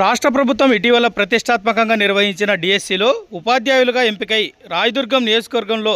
రాష్ట్ర ప్రభుత్వం ఇటీవల ప్రతిష్టాత్మకంగా నిర్వహించిన డిఎస్సిలో ఉపాధ్యాయులుగా ఎంపికై రాయదుర్గం నియోజకవర్గంలో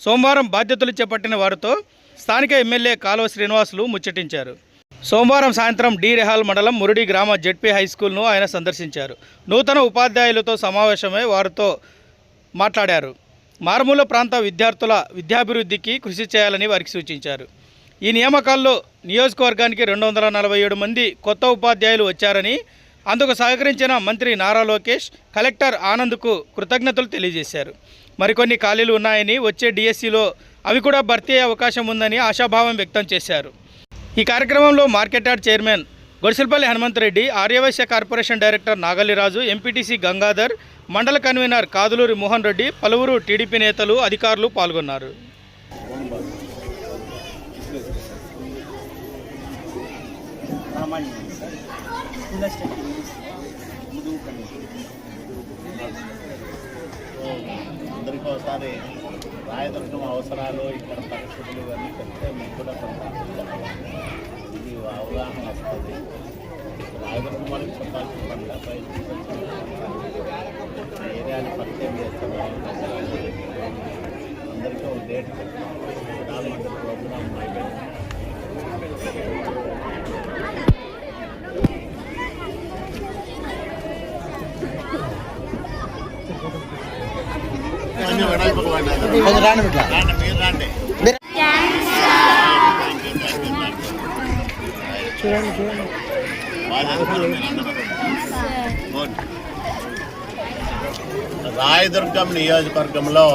సోమవారం బాధ్యతలు చేపట్టిన వారితో స్థానిక ఎమ్మెల్యే కాలువ శ్రీనివాసులు ముచ్చటించారు. సోమవారం సాయంత్రం డి రెహాల్ మండలం మురుడి గ్రామ జెడ్పీ హై స్కూల్ను ఆయన సందర్శించారు. నూతన ఉపాధ్యాయులతో సమావేశమై వారితో మాట్లాడారు. మారుమూల ప్రాంత విద్యార్థుల విద్యాభివృద్ధికి కృషి చేయాలని వారికి సూచించారు. ఈ నియామకాల్లో నియోజకవర్గానికి రెండు వందల నలభై ఏడు మంది కొత్త ఉపాధ్యాయులు వచ్చారని అందుకు సహకరించిన మంత్రి నారా లోకేష్ కలెక్టర్ ఆనంద్కు కృతజ్ఞతలు తెలియజేశారు. మరికొన్ని ఖాళీలు ఉన్నాయని వచ్చే డిఎస్సిలో అవి కూడా భర్తీ అయ్యే అవకాశం ఉందని ఆశాభావం వ్యక్తం చేశారు. ఈ కార్యక్రమంలో market yard chairman Godisilpalli Hanumanthareddy Arya Vaishya corporation director Nagaliraju MPTC Gangadhar మండల కన్వీనర్ కాదులూరి మోహన్ రెడ్డి పలువురు టీడీపీ నేతలు అధికారులు పాల్గొన్నారు. అందరికీ ఒకసారి రాయదుర్గం అవసరాలు ఇక్కడ పరిస్థితులు ఇవన్నీ చెప్తే మీకు కూడా కొంత ఇది అవగాహన వస్తుంది. రాయదుర్గం వాళ్ళకి చెప్పాల్సిన పని బయట ఏరియాని పరిచయం చేస్తున్నాం అందరికీ ఒక డేట్ చెప్తాం ప్రధానమంత్రి ప్రోగ్రామ్ కొంచెం రాండి చూడండి చూడండి. రాయదుర్గం నియోజకవర్గంలో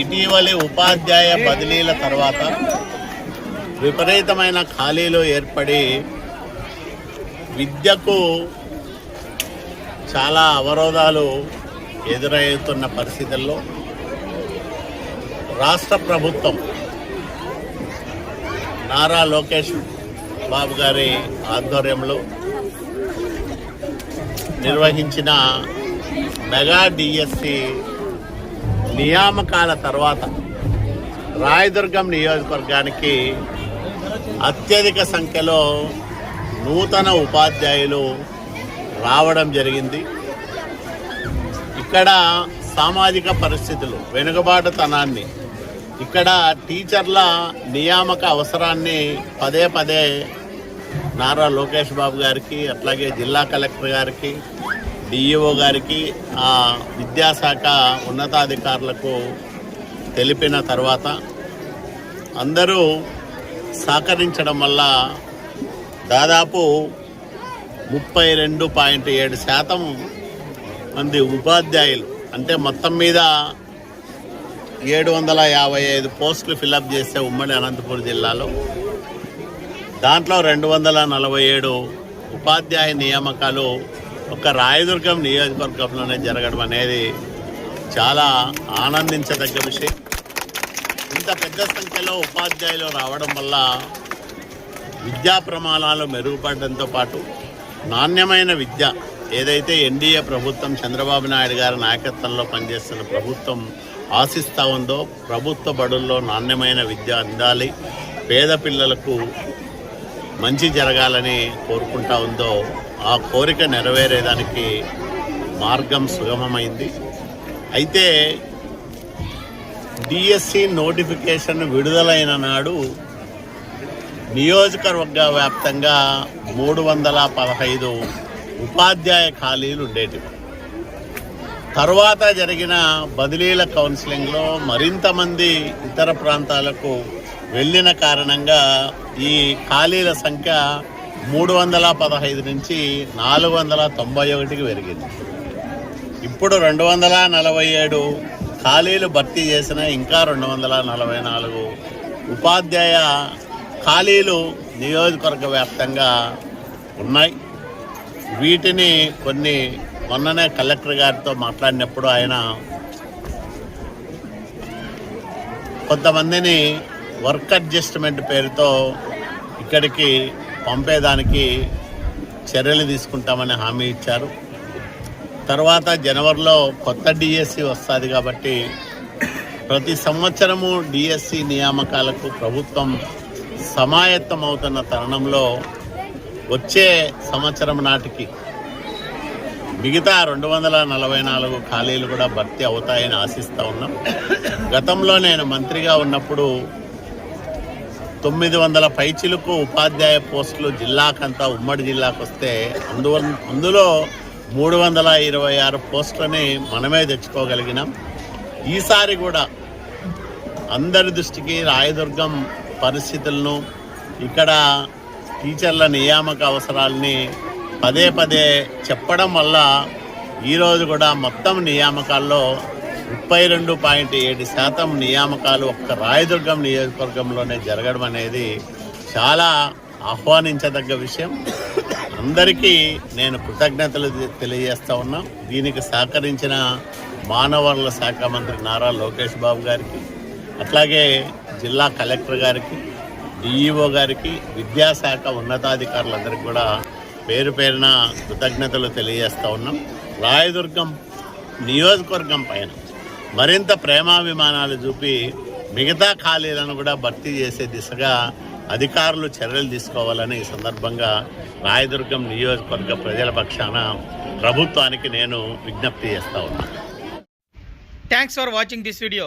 ఇటీవలి ఉపాధ్యాయ బదిలీల తర్వాత విపరీతమైన ఖాళీలు ఏర్పడి విద్యకు చాలా అవరోధాలు ఎదురవుతున్న పరిస్థితుల్లో రాష్ట్ర ప్రభుత్వం నారా లోకేష్ బాబు గారి ఆధ్వర్యంలో నిర్వహించిన మెగా డిఎస్సి నియామకాల తర్వాత రాయదుర్గం నియోజకవర్గానికి అత్యధిక సంఖ్యలో నూతన ఉపాధ్యాయులు రావడం జరిగింది. ఇక్కడ సామాజిక పరిస్థితులు వెనుకబాటుతనాన్ని ఇక్కడ టీచర్ల నియామక అవసరాన్ని పదే పదే నారా లోకేష్ బాబు గారికి అట్లాగే జిల్లా కలెక్టర్ గారికి డిఈఓ గారికి ఆ విద్యాశాఖ ఉన్నతాధికారులకు తెలిపిన తర్వాత అందరూ సహకరించడం వల్ల దాదాపు ముప్పై రెండు పాయింట్ ఏడు శాతం మంది ఉపాధ్యాయులు. అంటే మొత్తం మీద ఏడు వందల యాభై ఐదు పోస్టులు ఫిలప్ చేస్తే ఉమ్మడి అనంతపురం జిల్లాలో. దాంట్లో రెండు వందల నలభై ఏడు ఉపాధ్యాయ నియామకాలు ఒక రాయదుర్గం నియోజకవర్గంలోనే జరగడం అనేది చాలా ఆనందించదగ్గ విషయం. ఇంత పెద్ద సంఖ్యలో ఉపాధ్యాయులు రావడం వల్ల విద్యా ప్రమాణాలు మెరుగుపడడంతో పాటు నాణ్యమైన విద్య ఏదైతే ఎన్డీఏ ప్రభుత్వం చంద్రబాబు నాయుడు గారి నాయకత్వంలో పనిచేస్తున్న ప్రభుత్వం ఆశిస్తూ ఉందో ప్రభుత్వ బడుల్లో నాణ్యమైన విద్య అందాలి. పేద పిల్లలకు మంచి జరగాలని కోరుకుంటా ఉందో ఆ కోరిక నెరవేరేదానికి మార్గం సుగమమైంది. అయితే డిఎస్సి నోటిఫికేషన్ విడుదలైన నాడు నియోజకవర్గ వ్యాప్తంగా మూడు వందల పదహైదు ఉపాధ్యాయ ఖాళీలు ఉండేటివి. తర్వాత జరిగిన బదిలీల కౌన్సిలింగ్లో మరింతమంది ఇతర ప్రాంతాలకు వెళ్ళిన కారణంగా ఈ ఖాళీల సంఖ్య మూడు వందల పదహైదు నుంచి నాలుగు వందల తొంభై ఒకటికి పెరిగింది. ఇప్పుడు రెండు వందల నలభై ఏడు ఖాళీలు భర్తీ చేసిన ఇంకా రెండు వందల నలభై నాలుగు ఉపాధ్యాయ ఖాళీలు నియోజకవర్గ వ్యాప్తంగా ఉన్నాయి. వీటిని కొన్ని మొన్ననే కలెక్టర్ గారితో మాట్లాడినప్పుడు ఆయన కొంతమందిని వర్క్ అడ్జస్ట్మెంట్ పేరుతో ఇక్కడికి పంపేదానికి చర్యలు తీసుకుంటామని హామీ ఇచ్చారు. తర్వాత జనవరిలో కొత్త డిఎస్సి వస్తుంది కాబట్టి ప్రతి సంవత్సరము డిఎస్సి నియామకాలకు ప్రభుత్వం సమాయత్తం అవుతున్న తరుణంలో వచ్చే సంవత్సరం నాటికి మిగతా రెండు వందల నలభై నాలుగు ఖాళీలు కూడా భర్తీ అవుతాయని ఆశిస్తూ ఉన్నాం. గతంలో నేను మంత్రిగా ఉన్నప్పుడు తొమ్మిది వందల పైచిలకు ఉపాధ్యాయ పోస్టులు జిల్లాకంతా ఉమ్మడి జిల్లాకు వస్తే అందువల్ల అందులో మూడు వందల ఇరవై ఆరు పోస్టులని మనమే తెచ్చుకోగలిగినాం. ఈసారి కూడా అందరి దృష్టికి రాయదుర్గం పరిస్థితులను ఇక్కడ టీచర్ల నియామక అవసరాలని పదే పదే చెప్పడం వల్ల ఈరోజు కూడా మొత్తం నియామకాల్లో ముప్పై రెండు పాయింట్ ఏడు శాతం నియామకాలు ఒక్క రాయదుర్గం నియోజకవర్గంలోనే జరగడం అనేది చాలా ఆహ్వానించదగ్గ విషయం. అందరికీ నేను కృతజ్ఞతలు తెలియజేస్తూ తెలియజేస్తా ఉన్నా. దీనికి సహకరించిన మానవరుల శాఖ మంత్రి నారా లోకేష్ బాబు గారికి అట్లాగే జిల్లా కలెక్టర్ గారికి డిఈఓ గారికి విద్యాశాఖ ఉన్నతాధికారులందరికీ కూడా పేరు పేరున కృతజ్ఞతలు తెలియజేస్తూ ఉన్నాం. రాయదుర్గం నియోజకవర్గం పైన మరింత ప్రేమాభిమానాలు చూపి మిగతా ఖాళీలను కూడా భర్తీ చేసే దిశగా అధికారులు చర్యలు తీసుకోవాలని ఈ సందర్భంగా రాయదుర్గం నియోజకవర్గ ప్రజల పక్షాన ప్రభుత్వానికి నేను విజ్ఞప్తి చేస్తా ఉన్నాను thanks for watching this video